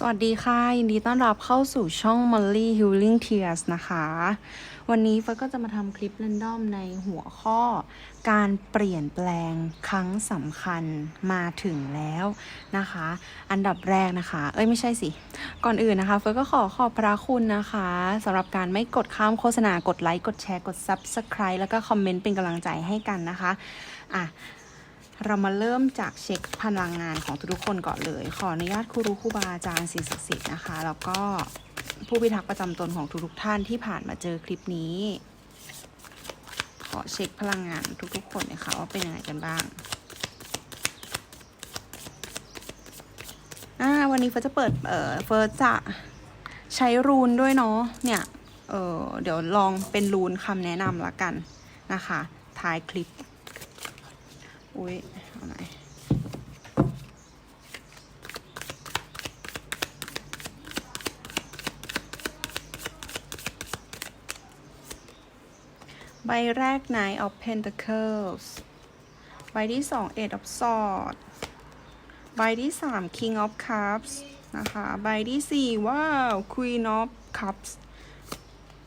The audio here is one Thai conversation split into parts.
สวัสดีค่ะ ยินดีต้อนรับเข้าสู่ช่อง Molly Healing Tears นะคะ วันนี้เฟิร์ก็จะมาทำคลิป r รนดอมในหัวข้อ การเปลี่ยนแปลงครั้งสำคัญมาถึงแล้วนะคะ อันดับแรกนะคะ เอ้ยไม่ใช่สิ ก่อนอื่นนะคะเฟิร์ก็ขอขอบพระคุณนะคะสำหรับการไม่กดข้ามโฆษณากดไลค์ กดแชร์ กด Subscribe แล้วก็คอมเมนต์เป็นกำลังใจให้กันนะคะ อะ เรามาเริ่มจากเช็คพลังงานของทุกๆคนก่อนเลย ขออนุญาตครูรูครูบาอาจารย์สิ่งศักดิ์สิทธิ์นะคะ แล้วก็ผู้พิทักษ์ประจำตนของทุกๆท่านที่ผ่านมาเจอคลิปนี้ ขอเช็คพลังงานทุกๆคนนะคะว่าเป็นยังไงกันบ้างอ่าวันนี้เฟิร์สจะเปิดเอ่อเฟิร์สจะใช้รูนด้วยเนาะเนี่ยเออเดี๋ยวลองเป็นรูนคำแนะนำละกันนะคะท้ายคลิป อุ้ยเอาไหนใบแรก Knight of Pentacles ใบที่สอง Eight of Swords ใบที่สาม King of Cups นะคะ ใบที่สี่ว้าว Queen of Cups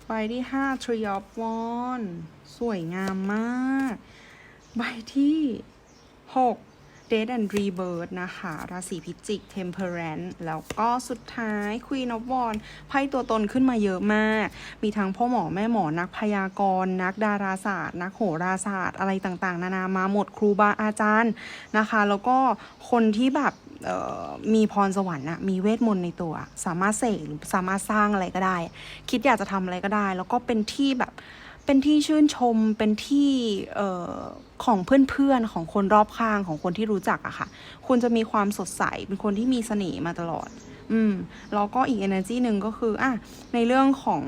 ใบที่ห้า Three of Wands สวยงามมาก ใบที่ 6 Death and Rebirth นะคะ ราศีพิจิก Temperance แล้วก็สุดท้าย Queen of Wands ไพ่ตัวตนขึ้นมาเยอะมาก มีทั้งพ่อหมอแม่หมอนักพยากรณ์ นักดาราศาสตร์ นักโหราศาสตร์ อะไรต่างๆ นานามาหมดครูบาอาจารย์นะคะ แล้วก็คนที่แบบมีพรสวรรค์อะมีเวทมนต์ในตัว สามารถเสกหรือสามารถสร้างอะไรก็ได้ คิดอยากจะทำอะไรก็ได้ แล้วก็เป็นที่แบบ เป็นที่ชื่นชมเป็นที่เอ่อของเพื่อนๆของคนรอบข้างของคนที่รู้จักอะค่ะ คุณจะมีความสดใสเป็นคนที่มีเสน่ห์มาตลอด อืมแล้วก็อีก energy หนึ่งก็คืออะในเรื่องของ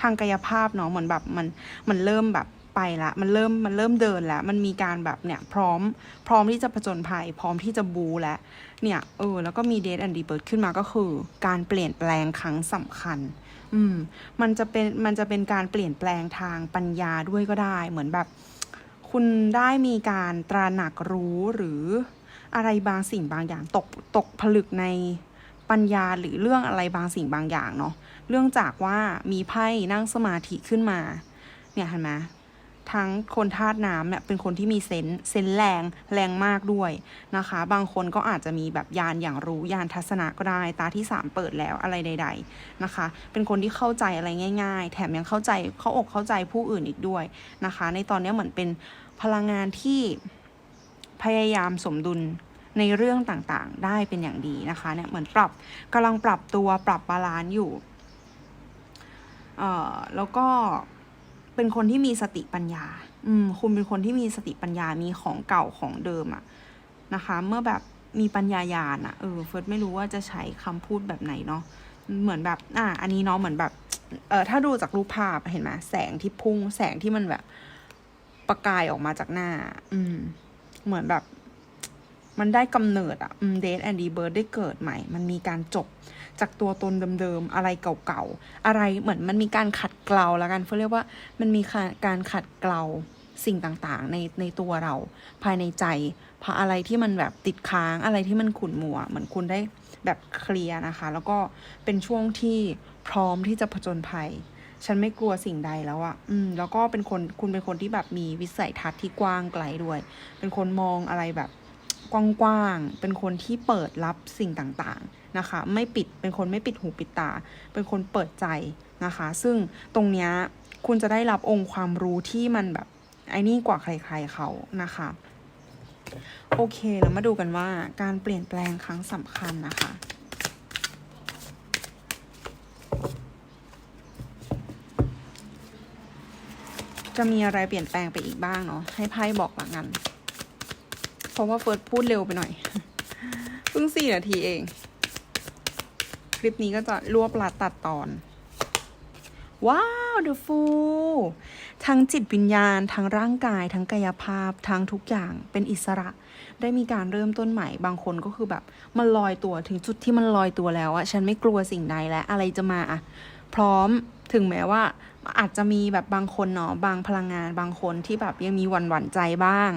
ทางกายภาพเนาะเหมือนแบบมันมันเริ่มแบบไปละมันเริ่มมันเริ่มเดินแล้ว มันมีการแบบเนี่ยพร้อมพร้อมที่จะผจญภัย พร้อมที่จะบูแล้วเนี่ยเออแล้วก็มี Death and Rebirth ขึ้นมาก็คือ การเปลี่ยนแปลงครั้งสำคัญ อืม มันจะเป็นมันจะเป็นการเปลี่ยนแปลงทางปัญญาด้วยก็ได้ เหมือนแบบ คุณได้มีการตระหนักรู้หรืออะไรบางสิ่งบางอย่างตกตกผลึกในปัญญาหรือเรื่องอะไรบางสิ่งบางอย่างเนาะเรื่องจากว่ามีไพ่นั่งสมาธิขึ้นมา เนี่ยเห็นไหม ทั้งคนธาตุน้ำเนี่ยเป็นคนที่มีเซนส์เซนแรงแรงมากด้วยนะคะ บางคนก็อาจจะมีแบบยานอย่างรู้ยานทัศนะก็ได้ ตาที่สามเปิดแล้วอะไรใด ๆนะคะ เป็นคนที่เข้าใจอะไรง่าย ๆ แถมยังเข้าใจเข้าอกเข้าใจผู้อื่นอีกด้วยนะคะ ในตอนนี้เหมือนเป็นพลังงานที่พยายามสมดุลในเรื่องต่างๆ ได้เป็นอย่างดีนะคะเนี่ยเหมือนปรับกำลังปรับตัวปรับบาลานซ์อยู่ เอ่อแล้วก็ เป็นคนที่มีสติปัญญา อืม คุณเป็นคนที่มีสติปัญญา มีของเก่าของเดิมอะนะคะ เมื่อแบบมีปัญญายาณอะเออ เฟิร์สไม่รู้ว่าจะใช้คำพูดแบบไหนเนาะ เหมือนแบบ อะอันนี้เนาะ เหมือนแบบ เออถ้าดูจากรูปภาพเห็นไหมแสงที่พุ่ง แสงที่มันแบบประกายออกมาจากหน้า อืม เหมือนแบบ มันได้กำเนิดอะอืมเดทแอนดีเบิร์ดได้เกิดใหม่ มันมีการจบ จากตัวตนเดิมๆ อะไรเก่าๆ อะไรเหมือนมันมีการขัดเกลาแล้วกันเขาเรียกว่ามันมีการขัดเกลาสิ่งต่างๆ ในในตัวเรา ภายในใจพออะไรที่มันแบบติดค้างอะไรที่มันขุ่นมัว เหมือนคุณได้แบบเคลียร์นะคะ แล้วก็เป็นช่วงที่พร้อมที่จะผจญภัย ฉันไม่กลัวสิ่งใดแล้วอะอืม แล้วก็เป็นคนคุณเป็นคนที่แบบมีวิสัยทัศน์ที่กว้างไกลด้วย เป็นคนมองอะไรแบบกว้างๆ เป็นคนที่เปิดรับสิ่งต่างๆ นะคะ ไม่ปิดเป็นคนไม่ปิดหูปิดตา เป็นคนเปิดใจนะคะ ซึ่งตรงเนี้ยคุณจะได้รับองค์ความรู้ที่มันแบบไอ้นี่กว่าใครๆเขานะคะ โอเคเรามาดูกันว่าการเปลี่ยนแปลงครั้งสำคัญนะคะจะมีอะไรเปลี่ยนแปลงไปอีกบ้างเนาะให้ไพ่บอกละกัน เพราะว่าเฟิร์สพูดเร็วไปหน่อย เพิ่งสี่นาทีเอง ลิปนี้ก็จะรวบลัดตัดตอน ว้าวเดอะฟูทั้งจิตวิญญาณ ทั้งร่างกาย ทั้งกายภาพ ทั้งทุกอย่างเป็นอิสระ ได้มีการเริ่มต้นใหม่ บางคนก็คือแบบ มันลอยตัวถึงจุดที่มันลอยตัวแล้วอะฉันไม่กลัวสิ่งใดแล้วอะไรจะมาอะพร้อมถึงแม้ว่าอาจจะมีแบบบางคนเนาะบางพลังงานบางคนที่แบบยังมีหวั่นหวั่นใจบ้าง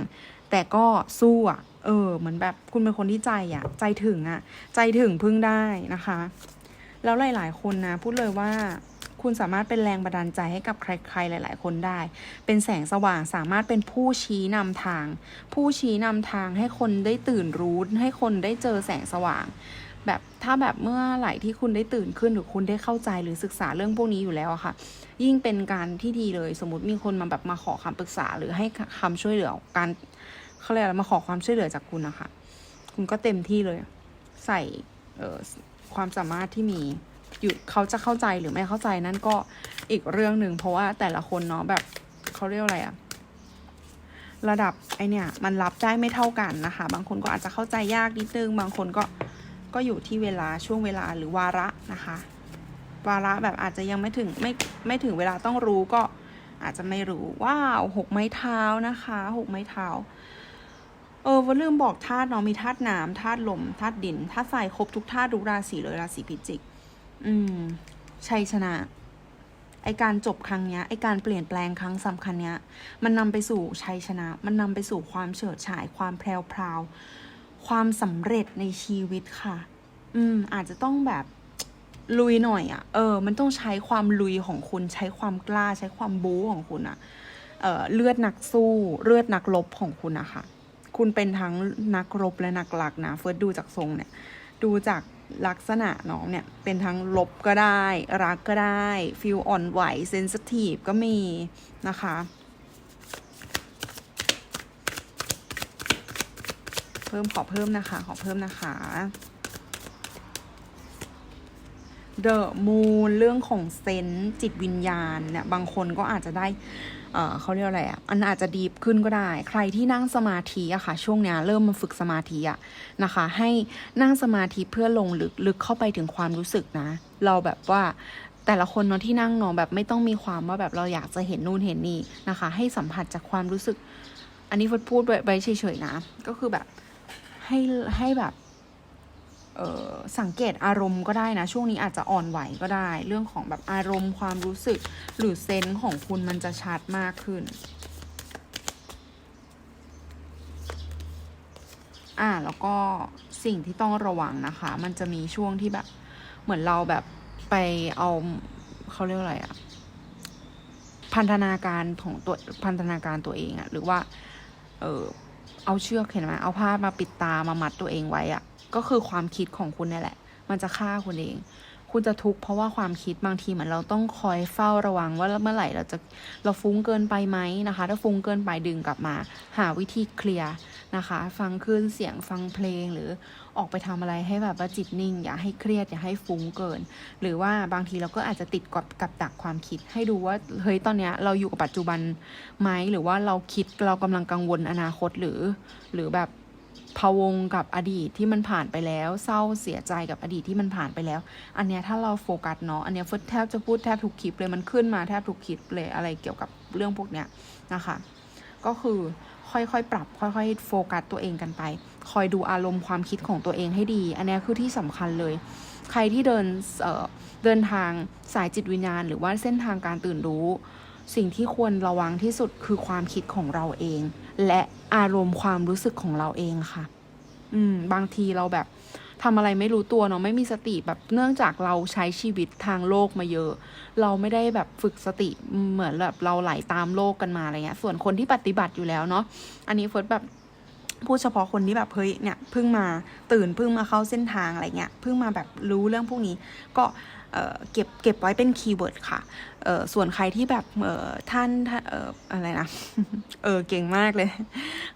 แต่ก็สู้อะเออ เหมือนแบบคุณเป็นคนที่ใจอะใจถึงอะใจถึงพึ่งได้นะคะ แล้วหลาย ๆ คนนะพูดเลยว่าคุณสามารถเป็นแรงบันดาลใจให้กับใคร ๆ หลาย ๆ คนได้ เป็นแสงสว่างสามารถเป็นผู้ชี้นำทาง ผู้ชี้นำทางให้คนได้ตื่นรู้ให้คนได้เจอแสงสว่าง แบบถ้าแบบเมื่อไหร่ที่คุณได้ตื่นขึ้นหรือคุณได้เข้าใจหรือศึกษาเรื่องพวกนี้อยู่แล้วอะค่ะ ยิ่งเป็นการที่ดีเลย สมมติมีคนมาแบบมาขอคำปรึกษาหรือให้คำช่วยเหลือการเขาเรียกอะไรมาขอความช่วยเหลือจากคุณนะคะ คุณก็เต็มที่เลย ใส่เออ ความสามารถที่มีอยู่เขาจะเข้าใจหรือไม่เข้าใจนั่นก็อีกเรื่องหนึ่งเพราะว่าแต่ละคนเนาะแบบเขาเรียกอะไรอะระดับไอเนี่ยมันรับได้ไม่เท่ากันนะคะ บางคนก็อาจจะเข้าใจยากนิดนึง บางคนก็ก็อยู่ที่เวลาช่วงเวลาหรือวาระนะคะ วาระแบบอาจจะยังไม่ถึงไม่ไม่ถึงเวลาต้องรู้ก็อาจจะไม่รู้ว้าวหกไม้เท้านะคะหกไม้เท้า เออว่าลืมบอกธาตุเนาะมีธาตุน้ำธาตุลมธาตุดินธาตุไฟครบทุกธาตุทุกราศีเลยราศีพิจิก อืม ชัยชนะ ไอการจบครั้งเนี้ยไอการเปลี่ยนแปลงครั้งสำคัญเนี้ย มันนำไปสู่ชัยชนะ มันนำไปสู่ความเฉิดฉายความแพรวพราวความสำเร็จในชีวิตค่ะ อืม อาจจะต้องแบบลุยหน่อยอะ่ะ เออ มันต้องใช้ความลุยของคุณ ใช้ความกล้า ใช้ความบู๊ของคุณอะ่ะ เออเลือดนักสู้ เลือดนักรบของคุณอะคะ คุณเป็นทั้งนักรบและนักลักนะเฟิร์สดูจากทรงเนี่ย ดูจากลักษณะน้องเนี่ย เป็นทั้งลบก็ได้ รักก็ได้ฟิลอ่อนไหวเซนซิทีฟก็มีนะคะเพิ่มขอเพิ่มนะคะ ขอเพิ่มนะคะ The Moon เรื่องของเซนจิตวิญญาณเนี่ย บางคนก็อาจจะได้ เขาเรียกอะไรอะอันอาจจะดีขึ้นก็ได้ ใครที่นั่งสมาธิอะค่ะ ช่วงเนี้ยเริ่มมาฝึกสมาธิอะนะคะ ให้นั่งสมาธิเพื่อลงลึกลึกเข้าไปถึงความรู้สึกนะ เราแบบว่าแต่ละคนเนาะที่นั่งเนาะแบบไม่ต้องมีความว่าแบบเราอยากจะเห็นนู่นเห็นนี่นะคะ ให้สัมผัสจากความรู้สึก อันนี้ฟดพูดไว้เฉยๆนะ ก็คือแบบให้ให้แบบ สังเกตอารมณ์ก็ได้นะ ช่วงนี้อาจจะอ่อนไหวก็ได้ เรื่องของแบบอารมณ์ความรู้สึก หรือเซนส์ของคุณมันจะชัดมากขึ้นอ่าแล้วก็สิ่งที่ต้องระวังนะคะ มันจะมีช่วงที่แบบ เหมือนเราแบบไปเอาเขาเรียกอะไรอะพันธนาการของตัวพันธนาการตัวเองอะหรือว่า เออเอาเชือกเห็นไหมเอาผ้ามาปิดตามามัดตัวเองไว้อะ ก็คือความคิดของคุณนี่แหละ มันจะฆ่าคุณเอง คุณจะทุกข์เพราะว่าความคิดบางทีเหมือนเราต้องคอยเฝ้าระวังว่าเมื่อไหร่เราจะเราฟุ้งเกินไปไหมนะคะ ถ้าฟุ้งเกินไปดึงกลับมา หาวิธีเคลียร์นะคะ ฟังคลื่นเสียงฟังเพลงหรือออกไปทำอะไรให้แบบว่าจิตนิ่ง อย่าให้เครียดอย่าให้ฟุ้งเกิน หรือว่าบางทีเราก็อาจจะติดกับกับดักความคิด ให้ดูว่าเฮ้ยตอนเนี้ยเราอยู่กับปัจจุบันไหมหรือว่าเราคิดเรากำลังกังวลอนาคตหรือ หรือแบบ พะวงกับอดีตที่มันผ่านไปแล้ว เศร้าเสียใจกับอดีตที่มันผ่านไปแล้ว อันเนี้ยถ้าเราโฟกัสเนาะอันเนี้ยเฟิร์สแทบจะพูดแทบทุกคลิปเลยมันขึ้นมาแทบทุกคลิปเลยอะไรเกี่ยวกับเรื่องพวกเนี้ยนะคะ ก็คือค่อยๆ ปรับ ค่อยๆ โฟกัสตัวเองกันไป คอยดูอารมณ์ความคิดของตัวเองให้ดี อันเนี้ยคือที่สำคัญเลย ใครที่เดินเเดินทางสายจิตวิญญาณ หรือว่าเส้นทางการตื่นรู้ สิ่งที่ควรระวังที่สุดคือความคิดของเราเอง และ อารมณ์ความรู้สึกของเราเองค่ะ อืม บางทีเราแบบทำอะไรไม่รู้ตัวเนาะไม่มีสติแบบเนื่องจากเราใช้ชีวิตทางโลกมาเยอะ เราไม่ได้แบบฝึกสติเหมือนแบบเราไหลตามโลกกันมาอะไรเงี้ย ส่วนคนที่ปฏิบัติอยู่แล้วเนาะอันนี้เฟิร์สแบบพูดเฉพาะคนที่แบบเฮ้ยเนี่ยเพิ่งมาตื่นเพิ่งมาเข้าเส้นทางอะไรเงี้ยเพิ่งมาแบบรู้เรื่องพวกนี้ ก็ เก็บเก็บไว้เป็นคีย์เวิร์ดค่ะส่วนใครที่แบบท่านท่านออะไรนะเออเก่งมากเลย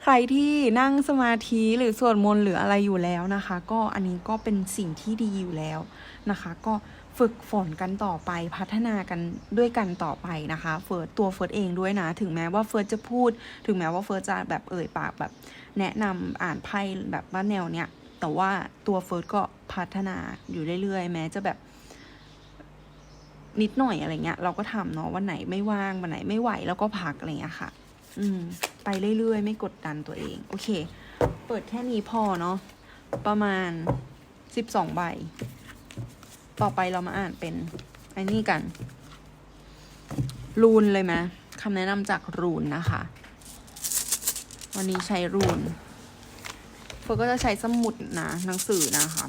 ใครที่นั่งสมาธิหรือสวดมนต์หรืออะไรอยู่แล้วนะคะ ก็อันนี้ก็เป็นสิ่งที่ดีอยู่แล้วนะคะ ก็ฝึกฝนกันต่อไปพัฒนากันด้วยกันต่อไปนะคะ เฟิร์สตัวเฟิร์สเองด้วยนะ ถึงแม้ว่าเฟิร์สจะพูด ถึงแม้ว่าเฟิร์สจะแบบเอ่ยปากแบบแนะนำอ่านไพ่แบบว่าแนวเนี้ยแต่ว่าตัวเฟิร์สก็พัฒนาอยู่เรื่อยๆ แม้จะแบบ นิดหน่อยอะไรเงี้ยเราก็ทำเนาะวันไหนไม่ว่างวันไหนไม่ไหวแล้วก็พักอะไรเงี้ยค่ะ อืม ไปเรื่อยๆ ไม่กดดันตัวเอง โอเค เปิดแค่นี้พอเนาะประมาณสิบสองใบ ต่อไปเรามาอ่านเป็นไอ้นี่กัน รูนเลยไหมคำแนะนำจากรูนนะคะ วันนี้ใช้รูนเฟิร์ก็จะใช้สมุดนะหนังสือนะคะ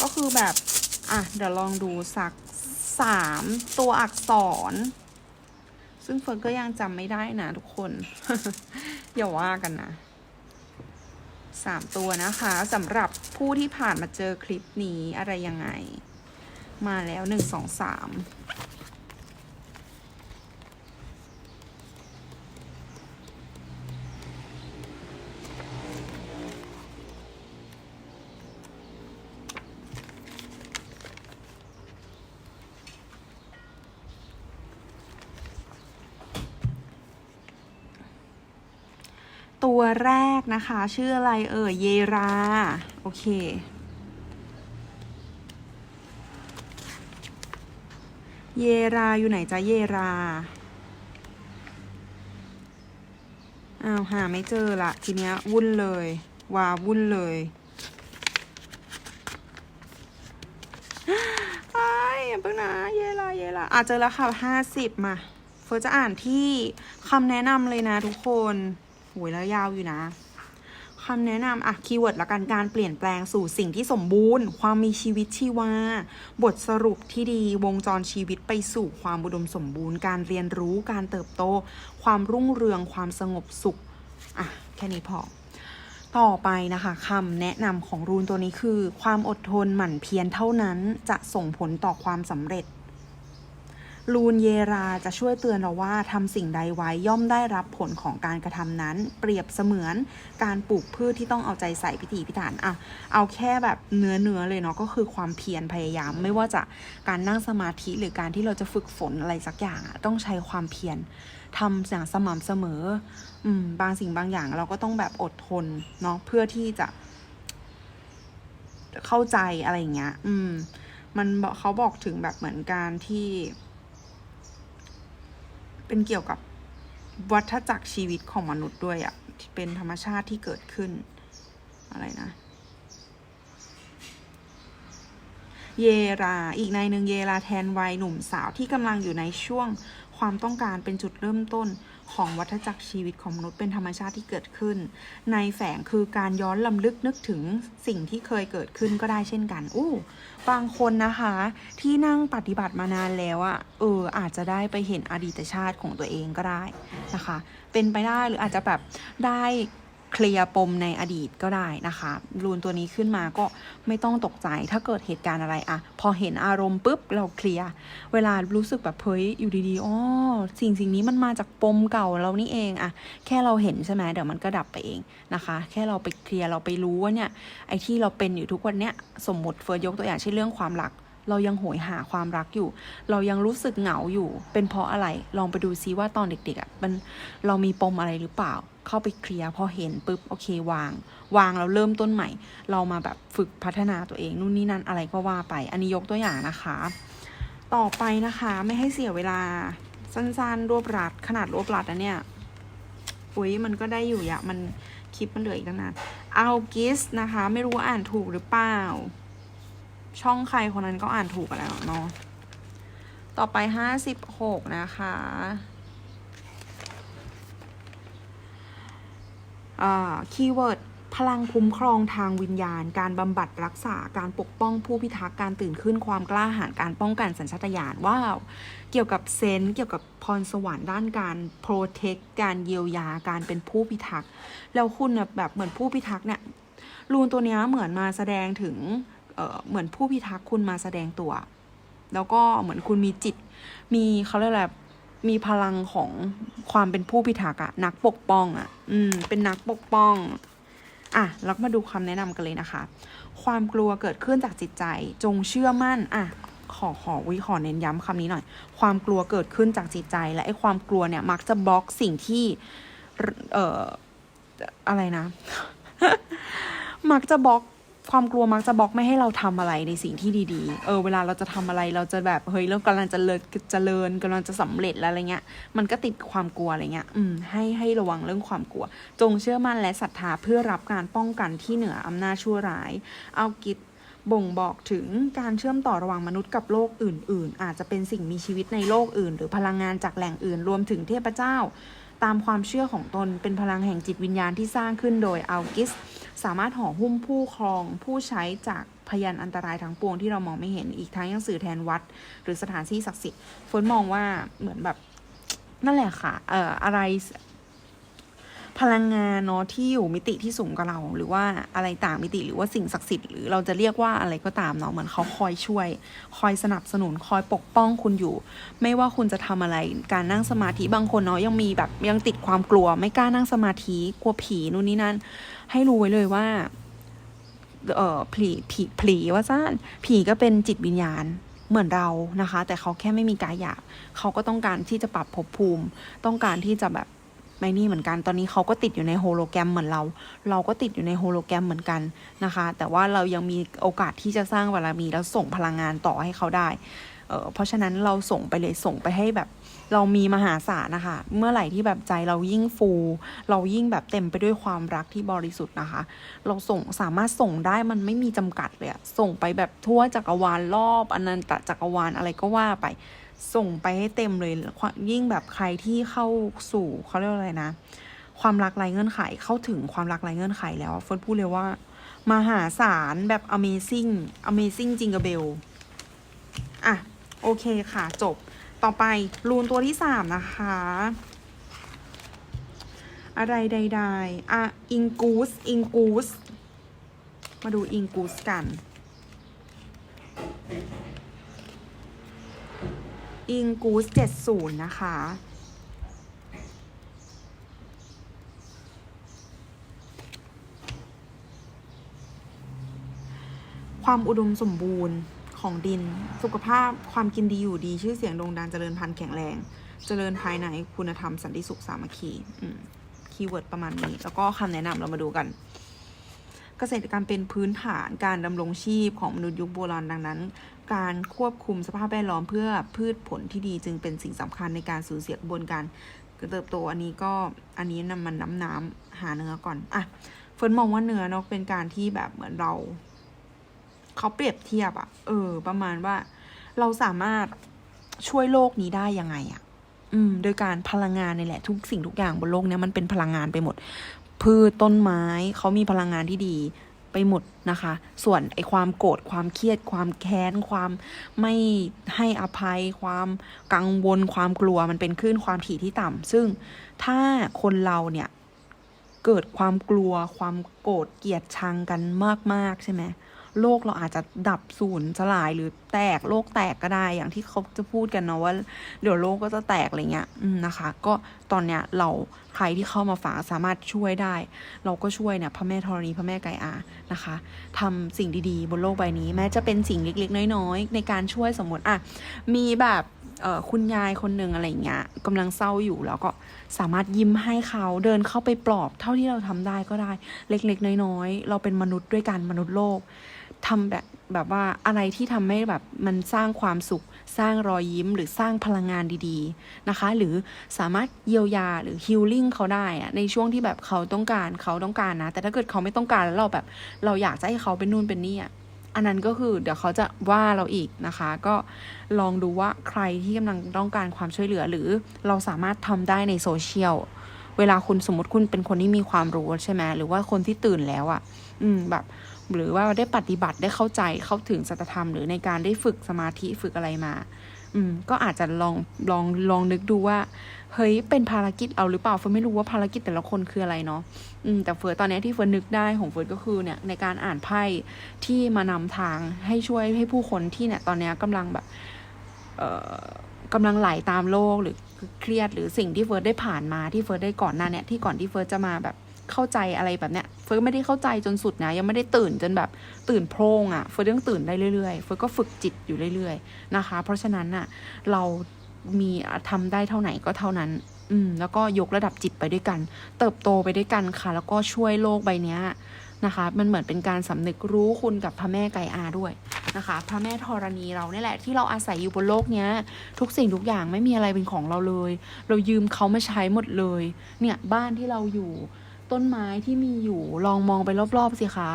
ก็คือแบบ อะ เดี๋ยวลองดูสัก สามตัวอักษร ซึ่งเฟิร์นก็ยังจำไม่ได้นะทุกคน อย่าว่ากันนะสามตัวนะคะสำหรับผู้ที่ผ่านมาเจอคลิปนี้อะไรยังไง มาแล้วหนึ่งสองสาม ตัวแรกนะคะ ชื่ออะไรเอ่ยเยรา โอเค เยราอยู่ไหนจ๊ะเยราอ้าวหาไม่เจอละทีเนี้ยวุ่นเลย วาวุ่นเลยไอ้ยอย่าเพิ่งนะเยราเยราอะเจอแล้วค่ะห้าสิบมา เฟิร์จะอ่านที่คำแนะนำเลยนะทุกคน โหยแล้วยาวอยู่นะคำแนะนำอะคีย์เวิร์ดละกันการเปลี่ยนแปลงสู่สิ่งที่สมบูรณ์ ความมีชีวิตชีวา บทสรุปที่ดีวงจรชีวิตไปสู่ความอุดมสมบูรณ์ การเรียนรู้การเติบโต ความรุ่งเรืองความสงบสุขอะแค่นี้พอ ต่อไปนะคะคำแนะนำของรูนตัวนี้คือ ความอดทนหมั่นเพียรเท่านั้นจะส่งผลต่อความสำเร็จ ลูนเยราจะช่วยเตือนเราว่าทำสิ่งใดไว้ย่อมได้รับผลของการกระทำนั้น เปรียบเสมือนการปลูกพืชที่ต้องเอาใจใส่พิถีพิถันอะเอาแค่แบบเนื้อเนื้อเลยเนาะก็คือความเพียรพยายาม ไม่ว่าจะการนั่งสมาธิหรือการที่เราจะฝึกฝนอะไรสักอย่างอะต้องใช้ความเพียรทำอย่างสม่ำเสมออืมบางสิ่งบางอย่างเราก็ต้องแบบอดทนเนาะเพื่อที่จะ เข้าใจอะไรอย่างเงี้ย อืม มันเขาบอกถึงแบบเหมือนการที่ เป็นเกี่ยวกับวัฏจักรชีวิตของมนุษย์ด้วยอะ่ะที่เป็นธรรมชาติที่เกิดขึ้น อะไรนะ เยรา อีกในหนึ่งเยราแทนวัยหนุ่มสาวที่กำลังอยู่ในช่วงความต้องการเป็นจุดเริ่มต้น ของวัฏจักรชีวิตของมนุษย์เป็นธรรมชาติที่เกิดขึ้น ในแฝงคือการย้อนลำลึกนึกถึงสิ่งที่เคยเกิดขึ้นก็ได้เช่นกันอู้บางคนนะคะ ที่นั่งปฏิบัติมานานแล้วอะเอออาจจะได้ไปเห็นอดีตชาติของตัวเองก็ได้นะคะ เป็นไปได้หรืออาจจะแบบได้ เคลียร์ปมในอดีตก็ได้นะคะรูนตัวนี้ขึ้นมาก็ไม่ต้องตกใจ ถ้าเกิดเหตุการณ์อะไรอะพอเห็นอารมณ์ปุ๊บเราเคลียร์เวลารู้สึกแบบเฮ้ยอยู่ดีๆอ๋อสิ่งสิ่งนี้มันมาจากปมเก่าเรานี่เองอะแค่เราเห็นใช่ไหมเดี๋ยวมันก็ดับไปเองนะคะ แค่เราไปเคลียร์เราไปรู้ว่าเนี่ยไอ้ที่เราเป็นอยู่ทุกวันเนี้ยสมมติเฟิร์ยกตัวอย่างเช่นเรื่องความรักเรายังโหยหาความรักอยู่ เรายังรู้สึกเหงาอยู่ เป็นเพราะอะไร ลองไปดูซิว่าตอนเด็กๆอะ มัน เรามีปมอะไรหรือเปล่า เข้าไปเคลียร์พอเห็นปุ๊บโอเควาง วางเราเริ่มต้นใหม่ เรามาแบบฝึกพัฒนาตัวเองนู่นนี่นั่นอะไรก็ว่าไป อันนี้ยกตัวอย่างนะคะ ต่อไปนะคะไม่ให้เสียเวลาสั้นๆ รวบรัดขนาดรวบรัดนะเนี่ยอุ้ยมันก็ได้อยู่อะมันคลิปมันเหลืออีกตั้งนานเอากิสนะคะ ไม่รู้ว่าอ่านถูกหรือเปล่า ช่องใครคนนั้นก็อ่านถูกแล้วเนาะต่อไปห้าสิบหกนะคะ อ่า คีย์เวิร์ดพลังคุ้มครองทางวิญญาณ การบำบัดรักษาการปกป้องผู้พิทักษ์การตื่นขึ้นความกล้าหาญการป้องกันสัญชาตญาณว้าวเกี่ยวกับเซนส์เกี่ยวกับพรสวรรค์ด้านการโปรเทคการเยียวยาการเป็นผู้พิทักษ์แล้วคุณแบบเหมือนผู้พิทักษ์เนี่ยรูนตัวเนี้ยเหมือนมาแสดงถึงเเหมือนผู้พิทักษ์คุณมาแสดงตัว แล้วก็เหมือนคุณมีจิต มีเขาเรียกอะไร มีพลังของความเป็นผู้พิทักษ์อะนักปกป้องอะอืม เป็นนักปกป้องอะแล้วมาดูคำแนะนำกันเลยนะคะ ความกลัวเกิดขึ้นจากจิตใจ จงเชื่อมั่นอะขอขอวิขอเน้นย้ำคำนี้หน่อย ความกลัวเกิดขึ้นจากจิตใจ และไอ้ความกลัวเนี่ย มักจะบล็อกสิ่งที่ เอ่ออะไรนะ มักจะบล็อก ความกลัวมักจะบล็อกไม่ให้เราทำอะไรในสิ่งที่ดีๆ เออ เวลาเราจะทำอะไรเราจะแบบเฮ้ยเรากำลังจะเลิศเจริญกำลังจะสำเร็จแล้วอะไรเงี้ย มันก็ติดความกลัวอะไรเงี้ย อืม ให้ให้ระวังเรื่องความกลัว จงเชื่อมั่นและศรัทธาเพื่อรับการป้องกันที่เหนืออำนาจชั่วร้าย เอากิจบ่งบอกถึงการเชื่อมต่อระหว่างมนุษย์กับโลกอื่น ๆ อาจจะเป็นสิ่งมีชีวิตในโลกอื่น หรือพลังงานจากแหล่งอื่น รวมถึงเทพเจ้า ตามความเชื่อของตนเป็นพลังแห่งจิตวิญญาณที่สร้างขึ้นโดยอัลกิส สามารถห่อหุ้มผู้ครองผู้ใช้จากพยันอันตรายทั้งปวงที่เรามองไม่เห็นอีกทั้งยังสื่อแทนวัด หรือสถานที่ศักดิ์สิทธิ์ฝนมองว่าเหมือนแบบนั่นแหละค่ะ เอ่ออะไร พลังงานเนาะที่อยู่มิติที่สูงกว่าเรา หรือว่าอะไรต่างมิติหรือว่าสิ่งศักดิ์สิทธิ์หรือเราจะเรียกว่าอะไรก็ตามเนาะเหมือนเขาคอยช่วย คอยสนับสนุนคอยปกป้องคุณอยู่ ไม่ว่าคุณจะทำอะไรการนั่งสมาธิบางคนเนาะยังมีแบบยังติดความกลัว ไม่กล้านั่งสมาธิกลัวผีนู่นนี่นั่น ให้รู้ไว้เลยว่าเออผีผีผีว่าซ่านผีก็เป็นจิตวิญญาณเหมือนเรานะคะ แต่เขาแค่ไม่มีกายหยาบเขาก็ต้องการที่จะปรับภพภูมิ ต้องการที่จะแบบ ไม่นี่เหมือนกัน ตอนนี้เขาก็ติดอยู่ในโฮโลแกรมเหมือนเรา เราก็ติดอยู่ในโฮโลแกรมเหมือนกันนะคะ แต่ว่าเรายังมีโอกาสที่จะสร้างบารมีแล้วส่งพลังงานต่อให้เขาได้เออเพราะฉะนั้นเราส่งไปเลยส่งไปให้แบบเรามีมหาศาลนะคะ เมื่อไหร่ที่แบบใจเรายิ่งฟู เรายิ่งแบบเต็มไปด้วยความรักที่บริสุทธิ์นะคะ เราส่งสามารถส่งได้มันไม่มีจำกัดเลยส่งไปแบบทั่วจักรวาลรอบอนันตจักรวาลอะไรก็ว่าไป ส่งไปให้เต็มเลย ยิ่งแบบใครที่เข้าสู่เขาเรียกว่าอะไรนะ ความรักไรเงื่อนไขเข้าถึงความรักไรเงื่อนไขแล้วเฟิร์นพูดเลยว่า มหาศาลแบบ amazing amazing จริงกับเบลอะ โอเคค่ะ จบต่อไปรูนตัวที่สามนะคะ อะไรใดๆอะอิงกูสอิงกูสมาดูอิงกูสกัน อิงกูสเจ็ดศูนย์นะคะ ความอุดมสมบูรณ์ของดิน สุขภาพความกินดีอยู่ดีชื่อเสียงโด่งดังเจริญพันธุ์แข็งแรง เจริญภายในคุณธรรมสันติสุขสามัคคีคีย์เวิร์ดประมาณนี้ แล้วก็คำแนะนำเรามาดูกัน เกษตรกรรมเป็นพื้นฐานการดำรงชีพของมนุษย์ยุคโบราณดังนั้น การควบคุมสภาพแวดล้อมเพื่อพืชผลที่ดีจึงเป็นสิ่งสำคัญในการสูญเสียกระบวนการเติบโตอันนี้ก็อันนี้นำมันน้ำน้ำหาเนื้อก่อนอะเฟิร์นมองว่าเนื้อเนาะเป็นการที่แบบเหมือนเราเขาเปรียบเทียบอะเออ ประมาณว่า เราสามารถช่วยโลกนี้ได้ยังไงอะอืม โดยการพลังงานนี่แหละ ทุกสิ่งทุกอย่างบนโลกเนี้ยมันเป็นพลังงานไปหมด พืชต้นไม้เขามีพลังงานที่ดีไปหมดนะคะ ส่วนไอความโกรธความเครียด ความแค้น ความไม่ให้อภัย ความกังวล ความกลัวมันเป็นคลื่นความถี่ที่ต่ำซึ่งถ้าคนเราเนี่ยเกิดความกลัว ความโกรธเกลียดชังกันมากๆใช่ไหม โลกเราอาจจะดับสูญสลายหรือแตกโลกแตกก็ได้อย่างที่เขาจะพูดกันเนาะว่าเดี๋ยวโลกก็จะแตกอะไรเงี้ยนะคะ ก็ตอนเนี้ยเราใครที่เข้ามาฝากสามารถช่วยได้ เราก็ช่วยเนี่ยพระแม่ธรณีพระแม่ไกอานะคะทำสิ่งดีๆ บนโลกใบนี้ แม้จะเป็นสิ่งเล็กๆ น้อยๆ ในการช่วยสมมติอะมีแบบคุณยายคนหนึ่งอะไรเงี้ยกำลังเศร้าอยู่แล้วก็สามารถยิ้มให้เขาเดินเข้าไปปลอบ เท่าที่เราทำได้ก็ได้ เล็กๆ น้อยๆ เราเป็นมนุษย์ด้วยกันมนุษย์โลก ทำแบบแบบว่าอะไรที่ทำให้แบบมันสร้างความสุข สร้างรอยยิ้มหรือสร้างพลังงานดีๆนะคะ หรือสามารถเยียวยาหรือฮิลลิ่งเขาได้อะในช่วงที่แบบเขาต้องการเขาต้องการนะ แต่ถ้าเกิดเขาไม่ต้องการแล้วเราแบบเราอยากจะให้เขาเป็นนู่นเป็นนี่อะอันนั้นก็คือเดี๋ยวเขาจะว่าเราอีกนะคะ ก็ลองดูว่าใครที่กำลังต้องการความช่วยเหลือ หรือเราสามารถทำได้ในโซเชียล เวลาคุณสมมติคุณเป็นคนที่มีความรู้ใช่ไหมหรือว่าคนที่ตื่นแล้วอะ่ะ อืมแบบ หรือว่าได้ปฏิบัติได้เข้าใจเข้าถึงสัจธรรม หรือในการได้ฝึกสมาธิฝึกอะไรมา อืม ก็อาจจะลองลองลองนึกดูว่าเฮ้ยเป็นภารกิจเอาหรือเปล่าเฟิร์ไม่รู้ว่าภารกิจแต่ละคนคืออะไรเนาะอืมแต่เฟิร์ตอนนี้ที่เฟิร์นนึกได้ของเฟิร์ก็คือเนี่ยในการอ่านไพ่ที่มานำทางให้ช่วยให้ผู้คนที่เนี่ยตอนนี้ยกำลังแบบ เอ่อ กำลังไหลตามโลกหรือเครียดหรือสิ่งที่เฟิร์สได้ผ่านมาที่เฟิร์สได้ก่อนหน้าเนี่ยที่ก่อนที่เฟิร์สจะมาแบบเข้าใจอะไรแบบเนี้ยเฟิร์สไม่ได้เข้าใจจนสุดนะยังไม่ได้ตื่นจนแบบตื่นโพร่งอะ่ะเฟิร์สต้องตื่นได้เรื่อยๆเฟิร์สก็ฝึกจิตอยู่เรื่อยๆนะคะ เพราะฉะนั้นอะเรามีทำได้เท่าไหนก็เท่านั้น อืมแล้วก็ยกระดับจิตไปด้วยกัน เติบโตไปด้วยกันค่ะ แล้วก็ช่วยโลกใบเนี้ย นะคะ มันเหมือนเป็นการสำนึกรู้คุณกับพระแม่ไกอาด้วยนะคะ พระแม่ธรณีเราเนี่ยแหละที่เราอาศัยอยู่บนโลกเนี้ย ทุกสิ่งทุกอย่างไม่มีอะไรเป็นของเราเลย เรายืมเขามาใช้หมดเลย เนี่ยบ้านที่เราอยู่ต้นไม้ที่มีอยู่ลองมองไปรอบๆสิคะ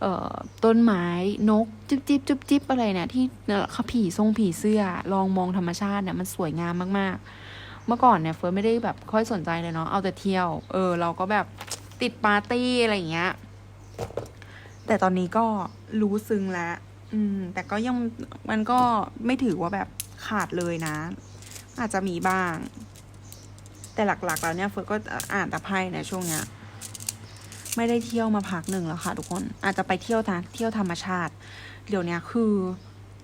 เอ่อต้นไม้นกจิบจิบจุบจิบอะไรเนี่ยที่เขาผีทรงผีเสื้อ ลองมองธรรมชาติเนี่ยมันสวยงามมากๆ เมื่อก่อนเนี่ยเฟิร์สไม่ได้แบบค่อยสนใจเลยเนาะเอาแต่เที่ยว เออเราก็แบบติดปาร์ตี้อะไรอย่างเงี้ย แต่ตอนนี้ก็รู้ซึ้งแล้วอืม แต่ก็ยังมันก็ไม่ถือว่าแบบขาดเลยนะ อาจจะมีบ้าง แต่หลักๆ แล้วเนี่ยเฟิร์สก็อ่านแต่ไพ่ในช่วงเนี้ยไม่ได้เที่ยวมาพักหนึ่งแล้วค่ะ ทุกคนอาจจะไปเที่ยวนะเที่ยวธรรมชาติ เดี๋ยวเนี้ยคือ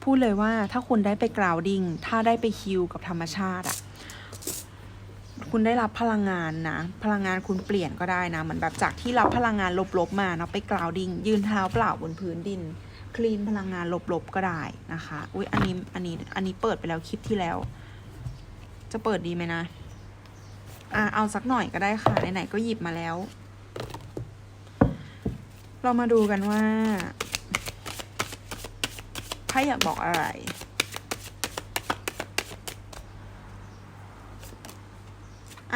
พูดเลยว่าถ้าคุณได้ไปกราวดิ้งถ้าได้ไปฮิลกับธรรมชาติอะ คุณได้รับพลังงานนะ พลังงานคุณเปลี่ยนก็ได้นะ เหมือนแบบจากที่รับพลังงานลบๆมาเนาะไปกราวดิ้งยืนเท้าเปล่าบนพื้นดิน คลีนพลังงานลบๆก็ได้นะคะ อุ้ยอันนี้อันนี้อันนี้เปิดไปแล้วคลิปที่แล้ว จะเปิดดีไหมนะอะเอาสักหน่อยก็ได้ค่ะไหนๆก็หยิบมาแล้ว เรามาดูกันว่าไพ่อยากบอกอะไร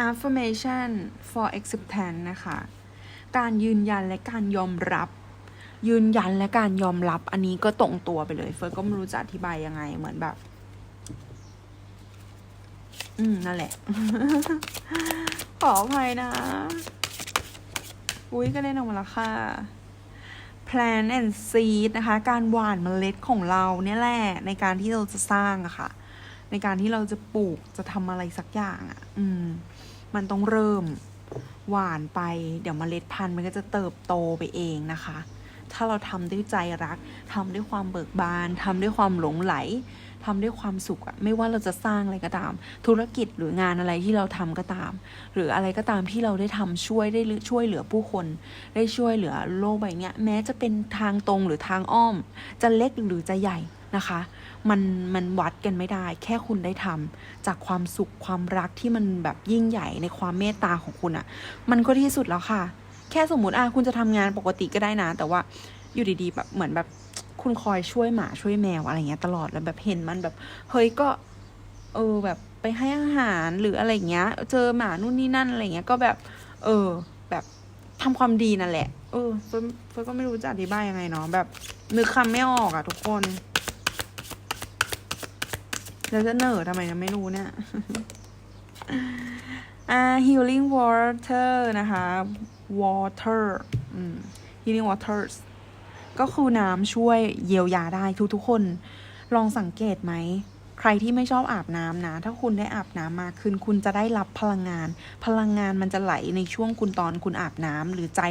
affirmation for acceptance นะคะ การยืนยันและการยอมรับ ยืนยันและการยอมรับ อันนี้ก็ตรงตัวไปเลยเฟิร์สก็ไม่รู้จะอธิบายยังไงเหมือนแบบ อืม นั่นแหละ ขออภัยนะ อุ้ยก็เล่นออกมาแล้วค่ะ plan and seed นะคะ การหว่านเมล็ดของเราเนี่ยแหละ ในการที่เราจะสร้างอะค่ะ ในการที่เราจะปลูกจะทำอะไรสักอย่างอะอืม มันต้องเริ่มหวานไป เดี๋ยวเมล็ดพันธุ์มันก็จะเติบโตไปเองนะคะ ถ้าเราทำด้วยใจรักทำด้วยความเบิกบานทำด้วยความหลงไหลทำด้วยความสุขอะไม่ว่าเราจะสร้างอะไรก็ตาม ธุรกิจหรืองานอะไรที่เราทำก็ตาม หรืออะไรก็ตามที่เราได้ทำช่วยได้ช่วยเหลือผู้คน ได้ช่วยเหลือโลกใบนี้แม้จะเป็นทางตรงหรือทางอ้อม จะเล็กหรือจะใหญ่ นะคะ มันมันวัดกันไม่ได้ แค่คุณได้ทำจากความสุขความรักที่มันแบบยิ่งใหญ่ในความเมตตาของคุณอะ่ะ มันก็ที่สุดแล้วค่ะ แค่สมมุติอะคุณจะทำงานปกติก็ได้นะ แต่ว่าอยู่ดีๆแบบเหมือนแบบคุณคอยช่วยหมาช่วยแมวอะไรเงี้ยตลอดแล้วแบบเห็นมันแบบเฮ้ยก็ เออแบบไปให้อาหารหรืออะไรเงี้ย เจอหมานู่นนี่นั่นอะไรเงี้ยก็แบบ เออ แบบทำความดีนั่นแหละ เออเฟิร์ก็ไม่รู้จะอธิบายยังไงเนาะแบบนึกคำไม่ออกอะทุกคน แล้วจะเหน่อทำไมนะไม่รู้เนี่ยอ่า healing water นะคะ water อืม healing waters ก็คือน้ำช่วยเยียวยาได้ทุกๆคน ลองสังเกตไหม ใครที่ไม่ชอบอาบน้ำนะ ถ้าคุณได้อาบน้ำมากขึ้น คุณจะได้รับพลังงาน พลังงานมันจะไหลในช่วงคุณตอนคุณอาบน้ำหรือใจ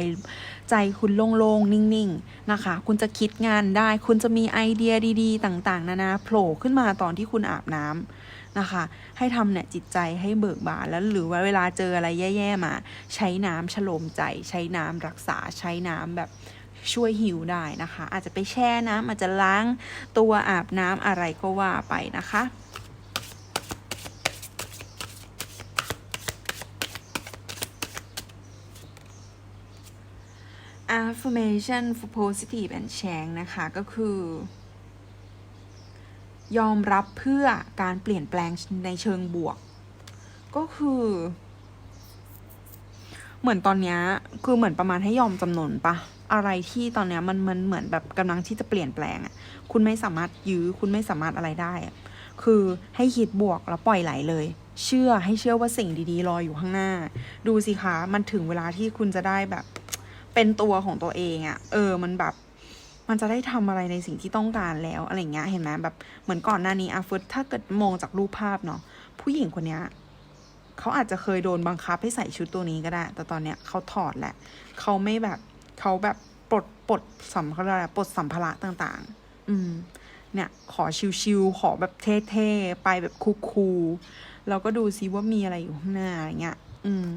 ใจคุณโล่งๆ นิ่งๆ นะคะ คุณจะคิดงานได้ คุณจะมีไอเดียดีๆ ต่างๆ นานาโผล่ขึ้นมาตอนที่คุณอาบน้ำนะคะ ให้ทำเนี่ยจิตใจให้เบิกบานแล้วหรือว่าเวลาเจออะไรแย่ ๆ มา ใช้น้ำฉโลมใจ ใช้น้ำรักษาใช้น้ำแบบ ช่วยหิวได้นะคะ อาจจะไปแช่น้ำอาจจะล้างตัวอาบน้ำอะไรก็ว่าไปนะคะ affirmation for positive and change นะคะ ก็คือ ยอมรับเพื่อการเปลี่ยนแปลงในเชิงบวก ก็คือ เหมือนตอนนี้คือเหมือนประมาณให้ยอมจำนนปะ อะไรที่ตอนเนี้ยมันมันเหมือนแบบกำลังที่จะเปลี่ยนแปลงอะคุณไม่สามารถยื้อ คุณไม่สามารถอะไรได้อะคือให้คิดบวกแล้วปล่อยไหลเลย เชื่อให้เชื่อว่าสิ่งดีๆ รออยู่ข้างหน้า ดูสิคะมันถึงเวลาที่คุณจะได้แบบ เป็นตัวของตัวเองอะเออมันแบบมันจะได้ทำอะไรในสิ่งที่ต้องการแล้วอะไรเงี้ยเห็นไหมแบบเหมือนก่อนหน้านี้อาฟึดถ้าเกิดมองจากรูปภาพเนาะผู้หญิงคนเนี้ยเขาอาจจะเคยโดนบังคับให้ใส่ชุดตัวนี้ก็ได้ แต่ตอนเนี้ยเขาถอดแหละเขาไม่แบบ เขาแบบปลดปลดสัมภาระปลดสัมภาระต่างๆ อืม เนี่ย ขอชิวๆขอแบบเท่ๆ ไปแบบคูลๆแล้วก็ดูซิว่ามีอะไรอยู่ข้างหน้าอะไรเงี้ย อืม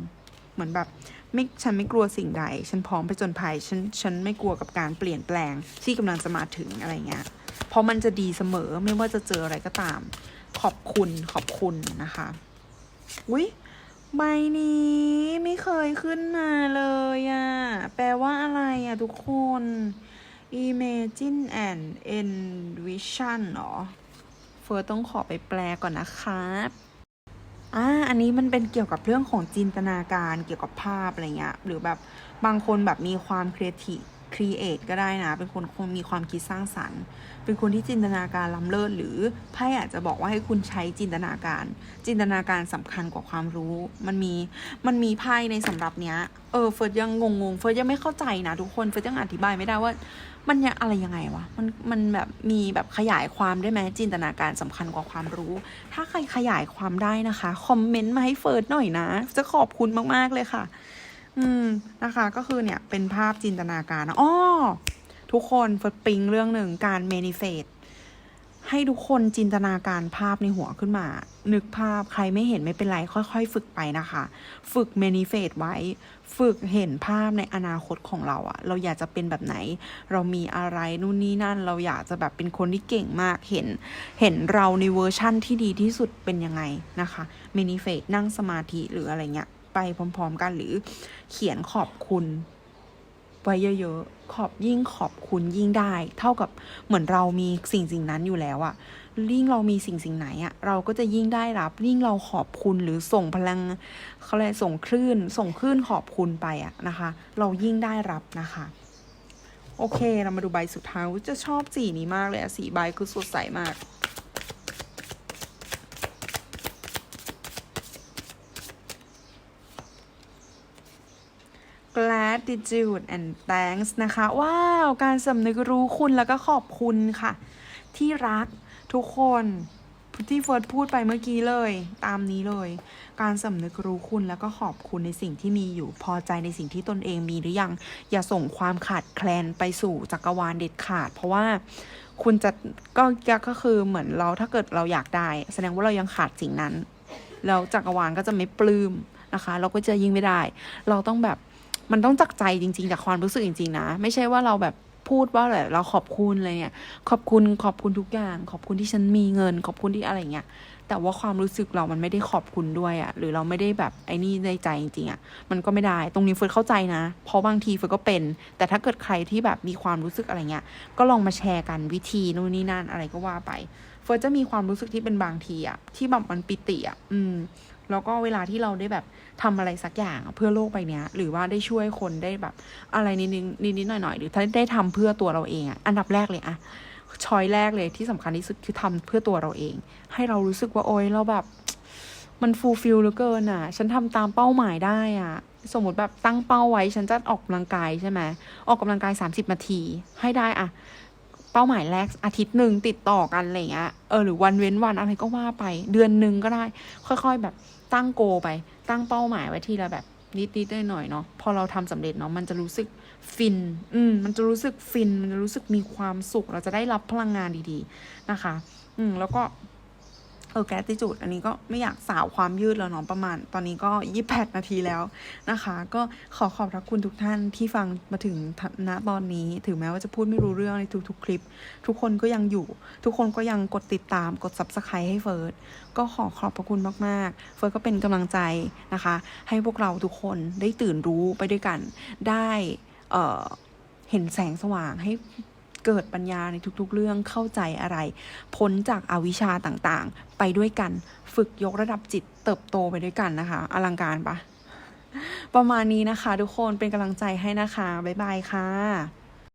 เหมือนแบบไม่ฉันไม่กลัวสิ่งใด ฉันพร้อมไปจนภัย ฉัน ฉันไม่กลัวกับการเปลี่ยนแปลงที่กำลังจะมาถึงอะไรเงี้ย เพราะมันจะดีเสมอไม่ว่าจะเจออะไรก็ตาม ขอบคุณขอบคุณนะคะ อุ้ย ใบนี้ไม่เคยขึ้นมาเลยอะแปลว่าอะไรอะทุกคน imagine and envision เหรอ เฟิร์สต้องขอไปแปลก่อนนะครับอ่าอันนี้มันเป็นเกี่ยวกับเรื่องของจินตนาการเกี่ยวกับภาพอะไรเงี้ย หรือแบบบางคนแบบมีความครีเอทีฟ create ก็ได้นะ เป็นคนคงมีความคิดสร้างสรรค์ เป็นคนที่จินตนาการล้ำเลิศหรือไพ่อาจจะบอกว่าให้คุณใช้จินตนาการ จินตนาการสำคัญกว่าความรู้ มันมีมันมีไพ่ในสำหรับเนี้ยเออเฟิร์สยังงงๆเฟิร์สยังไม่เข้าใจนะทุกคนเฟิร์สยังอธิบายไม่ได้ว่า มันยังอะไรยังไงวะมันมันแบบมีแบบขยายความได้ไหมจินตนาการสำคัญกว่าความรู้ ถ้าใครขยายความได้นะคะคอมเมนต์มาให้เฟิร์สหน่อยนะ จะขอบคุณมากๆเลยค่ะ อืมนะคะ ก็คือเนี่ยเป็นภาพจินตนาการนะอ้อทุกคนเฟิร์สปิงเรื่องหนึ่งการเมนิเฟตให้ทุกคนจินตนาการภาพในหัวขึ้นมา นึกภาพใครไม่เห็นไม่เป็นไร ค่อย ๆ ฝึกไปนะคะ ฝึกเมนิเฟตไว้ ฝึกเห็นภาพในอนาคตของเราอะเราอยากจะเป็นแบบไหน เรามีอะไรนู่นนี่นั่น เราอยากจะแบบเป็นคนที่เก่งมาก เห็น เห็นเราในเวอร์ชั่นที่ดีที่สุดเป็นยังไงนะคะ เมนิเฟตนั่งสมาธิหรืออะไรเงี้ย ไปพร้อมๆกันหรือเขียนขอบคุณไว้เยอะๆ ขอบยิ่งขอบคุณยิ่งได้ เท่ากับเหมือนเรามีสิ่งสิ่งนั้นอยู่แล้วอะยิ่งเรามีสิ่งสิ่งไหนอะเราก็จะยิ่งได้รับ ยิ่งเราขอบคุณหรือส่งพลังเขาเรียกส่งคลื่น ส่งคลื่นขอบคุณไปอะนะคะ เรายิ่งได้รับนะคะ โอเค เรามาดูใบสุดท้ายอุ๊ยจะชอบสีนี้มากเลยอะสีใบคือสดใสมาก gratitude and thanks นะคะ ว้าว การสำนึกรู้คุณแล้วก็ขอบคุณค่ะ ที่รักทุกคนที่เฟิร์สพูดไปเมื่อกี้เลย ตามนี้เลย การสำนึกรู้คุณแล้วก็ขอบคุณในสิ่งที่มีอยู่พอใจในสิ่งที่ตนเองมีหรือยัง อย่าส่งความขาดแคลนไปสู่จักรวาลเด็ดขาด เพราะว่าคุณจะก็ก็คือเหมือนเราถ้าเกิดเราอยากได้ แสดงว่าเรายังขาดสิ่งนั้น แล้วจักรวาลก็จะไม่ปลื้มนะคะ เราก็จะยิ่งไม่ได้ เราต้องแบบ มันต้องจักใจจริงๆจากความรู้สึกจริง ๆ นะ ไม่ใช่ว่าเราแบบพูดว่าแบบเราขอบคุณอะไรเนี่ย ขอบคุณขอบคุณทุกอย่าง ขอบคุณที่ฉันมีเงิน ขอบคุณที่อะไรเงี้ยแต่ว่าความรู้สึกเรามันไม่ได้ขอบคุณด้วยอะหรือเราไม่ได้แบบไอ้นี่ในใจจริงๆอะมันก็ไม่ได้ ตรงนี้เฟิร์สเข้าใจนะ เพราะบางทีเฟิร์สก็เป็น แต่ถ้าเกิดใครที่แบบมีความรู้สึกอะไรเงี้ย ก็ลองมาแชร์กันวิธีนู่นนี่นั่นอะไรก็ว่าไป เฟิร์สจะมีความรู้สึกที่เป็นบางทีอะที่แบบมันปิติอะอืม แล้วก็เวลาที่เราได้แบบทำอะไรสักอย่างเพื่อโลกใบเนี้ยหรือว่าได้ช่วยคนได้แบบ อะไรนิดๆนิดๆหน่อยๆหรือถ้าได้ทำเพื่อตัวเราเองอะอันดับแรกเลยอะช้อยแรกเลยที่สำคัญที่สุดคือทำเพื่อตัวเราเอง ให้เรารู้สึกว่าโอ๊ยเราแบบ มันฟูลฟิลเหลือเกินอะ ฉันทำตามเป้าหมายได้อะ สมมติแบบตั้งเป้าไว้ ฉันจะออกกำลังกายใช่ไหมออกกำลังกาย 30 นาที ให้ได้อะ เป้าหมายแรกอาทิตย์หนึ่งติดต่อกันอะไรเงี้ยเออหรือวันเว้นวันอะไรก็ว่าไป เดือนหนึ่งก็ได้ ค่อยๆ แบบตั้งโกไป ตั้งเป้าหมายไว้ทีละแบบนิดๆหน่อยเนาะพอเราทำสำเร็จเนาะมันจะรู้สึกฟิน อืม มันจะรู้สึกฟิน มันจะรู้สึกมีความสุข เราจะได้รับพลังงานดีๆนะคะ อืม แล้วก็ เออแกติจูดอันนี้ก็ไม่อยากสาวความยืดแล้วเนาะประมาณ ตอนนี้ก็ยี่แปดนาทีแล้วนะคะ ก็ขอขอบพระคุณทุกท่านที่ฟังมาถึงณตอนนี้ ถึงแม้ว่าจะพูดไม่รู้เรื่องในทุกๆคลิป ทุกคนก็ยังอยู่ ทุกคนก็ยังกดติดตามกด subscribe ให้เฟิร์สก็ขอขอบพระคุณมากๆ เฟิร์สก็เป็นกำลังใจนะคะ ให้พวกเราทุกคนได้ตื่นรู้ไปด้วยกัน ได้เเห็นแสงสว่างให้ เกิดปัญญาในทุกๆ เรื่องเข้าใจอะไร พ้นจากอาวิชชาต่างๆ ไปด้วยกัน ฝึกยกระดับจิตเติบโตไปด้วยกันนะคะ อลังการปะประมาณนี้นะคะ ทุกคนเป็นกำลังใจให้นะคะ บ๊ายบายค่ะ